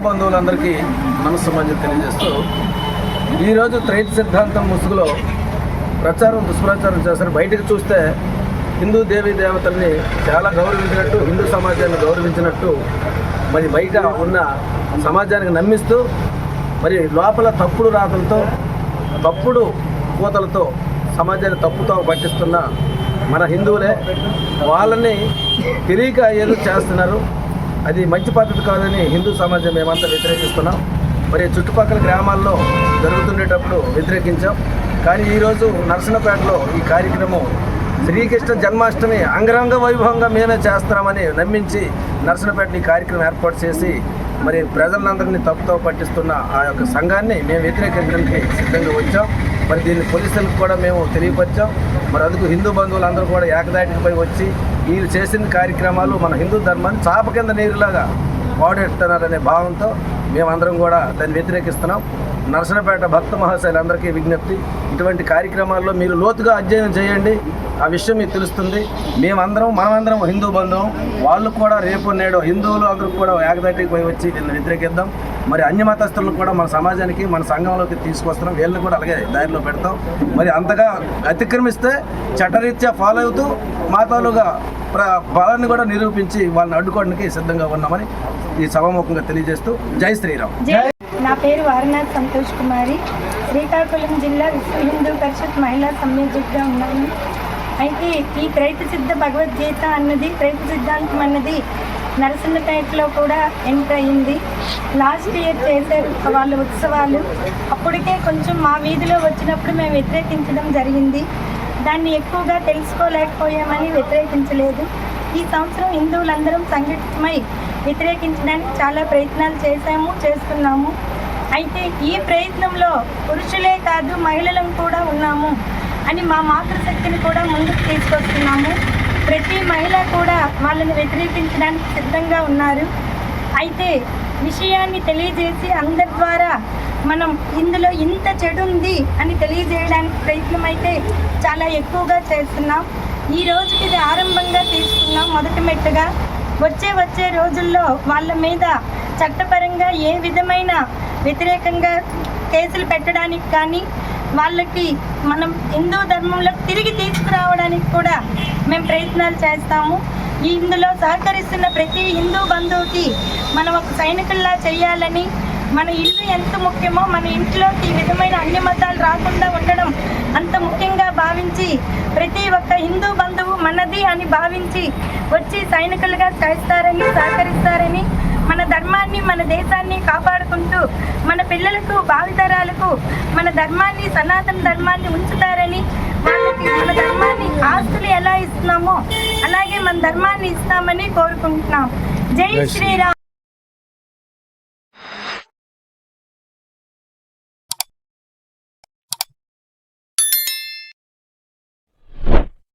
బంధువులందరికీ నమస్సమాజం తెలియజేస్తూ ఈరోజు త్రైత సిద్ధాంతం ముసుగులో ప్రచారం దుష్ప్రచారం చేస్తారు. బయటకు చూస్తే హిందూ దేవీ దేవతల్ని చాలా గౌరవించినట్టు హిందూ సమాజాన్ని గౌరవించినట్టు మరి బయట ఉన్న సమాజానికి నమ్మిస్తూ మరి లోపల తప్పుడు రాతలతో తప్పుడు కూతలతో సమాజాన్ని తప్పుతో పట్టిస్తున్న మన హిందువులే వాళ్ళని తెలియక ఏదో చేస్తున్నారు. అది మంచి పద్ధతి కాదని హిందూ సమాజం మేమంతా వ్యతిరేకిస్తున్నాం. మరి చుట్టుపక్కల గ్రామాల్లో జరుగుతుండేటప్పుడు వ్యతిరేకించాం. కానీ ఈరోజు నరసనపేటలో ఈ కార్యక్రమం శ్రీకృష్ణ జన్మాష్టమి అంగరంగ వైభవంగా మేమే చేస్తామని నమ్మించి నరసనపేటలో ఈ కార్యక్రమం ఏర్పాటు చేసి మరి ప్రజలందరినీ తప్పుతో పట్టిస్తున్న ఆ యొక్క సంఘాన్ని మేము వ్యతిరేకించడానికి సిద్ధంగా వచ్చాం. మరి దీన్ని పోలీసులకు కూడా మేము తెలియపరిచాం. మరి అందుకు హిందూ బంధువులందరూ కూడా ఏకదాటిపై వచ్చి వీళ్ళు చేసిన కార్యక్రమాలు మన హిందూ ధర్మాన్ని చాప కింద నీరులాగా వాడేస్తున్నారనే భావంతో మేమందరం కూడా దాన్ని వ్యతిరేకిస్తున్నాం. నరసనపేట భక్త మహాశైలందరికీ విజ్ఞప్తి ఇటువంటి కార్యక్రమాల్లో మీరు లోతుగా అధ్యయనం చేయండి. ఆ విషయం మీకు తెలుస్తుంది. మేమందరం మనమందరం హిందూ బంధువు వాళ్ళు కూడా రేపు నేడు హిందువులు అందరూ కూడా ఏకదాటికి పోయి వచ్చి వీళ్ళని వ్యతిరేకిద్దాం. మరి అన్య మతస్థులను కూడా మన సమాజానికి మన సంఘంలోకి తీసుకొస్తున్నాం. వీళ్ళని కూడా అలాగే దారిలో పెడతాం. మరి అంతగా అతిక్రమిస్తే చట్టరీత్యా ఫాలో అవుతూ మాతాలుగా ప్ర బలాన్ని కూడా నిరూపించి వాళ్ళని అడ్డుకోవడానికి సిద్ధంగా ఉన్నామని ఈ సభాముఖంగా తెలియజేస్తూ జై శ్రీరామ్. జై నా పేరు వారణాథ్ సంతోష్ కుమారి. శ్రీకాకుళం జిల్లా విశ్వ హిందూ పరిషత్ మహిళా సంయోజకుగా ఉన్నాను. అయితే ఈ త్రైత సిద్ధ భగవద్గీత అన్నది త్రైత సిద్ధాంతం అన్నది నరసింహపేటలో కూడా ఎంటర్ అయింది లాస్ట్ ఇయర్ చేశారు వాళ్ళ ఉత్సవాలు అప్పటికే కొంచెం మా వీధిలో వచ్చినప్పుడు మేము వ్యతిరేకించడం జరిగింది. దాన్ని ఎక్కువగా తెలుసుకోలేకపోయామని వ్యతిరేకించలేదు. ఈ సంవత్సరం హిందువులందరం సంఘటితమై వ్యతిరేకించడానికి చాలా ప్రయత్నాలు చేశాము చేస్తున్నాము. అయితే ఈ ప్రయత్నంలో పురుషులే కాదు మహిళలం కూడా ఉన్నాము అని మా మాతృశక్తిని కూడా ముందుకు తీసుకొస్తున్నాము. ప్రతి మహిళ కూడా వాళ్ళని వ్యతిరేకించడానికి సిద్ధంగా ఉన్నారు. అయితే విషయాన్ని తెలియజేసి అందరి ద్వారా మనం ఇందులో ఇంత చెడు ఉంది అని తెలియజేయడానికి ప్రయత్నం అయితే చాలా ఎక్కువగా చేస్తున్నాం. ఈ రోజుకి ఇది ఆరంభంగా తీసుకున్నాం మొదటి మెట్టుగా. వచ్చే వచ్చే రోజుల్లో వాళ్ళ మీద చట్టపరంగా ఏ విధమైన వ్యతిరేకంగా కేసులు పెట్టడానికి కానీ వాళ్ళకి మనం హిందూ ధర్మంలో తిరిగి తీసుకురావడానికి కూడా మేము ప్రయత్నాలు చేస్తాము. ఈ ఇందులో సహకరిస్తున్న ప్రతి హిందూ బంధువుకి మనం ఒక సైనికుల్లా చేయాలని మన ఇల్లు ఎంత ముఖ్యమో మన ఇంట్లోకి ఈ విధమైన అన్ని మతాలు రాకుండా ఉండడం అంత ముఖ్యంగా భావించి ప్రతి ఒక్క హిందూ బంధువు మనది అని భావించి వచ్చి సైనికులుగా చేస్తారని సహకరిస్తారని మన ధర్మాన్ని మన దేశాన్ని కాపాడుకుంటూ మన పిల్లలకు భావితరాలకు మన ధర్మాన్ని సనాతన ధర్మాన్ని ఉంచుతారని వాళ్ళకి మన ధర్మాన్ని ఆస్తులు ఎలా ఇస్తున్నామో అలాగే మన ధర్మాన్ని ఇస్తామని కోరుకుంటున్నాం. జై శ్రీరామ్.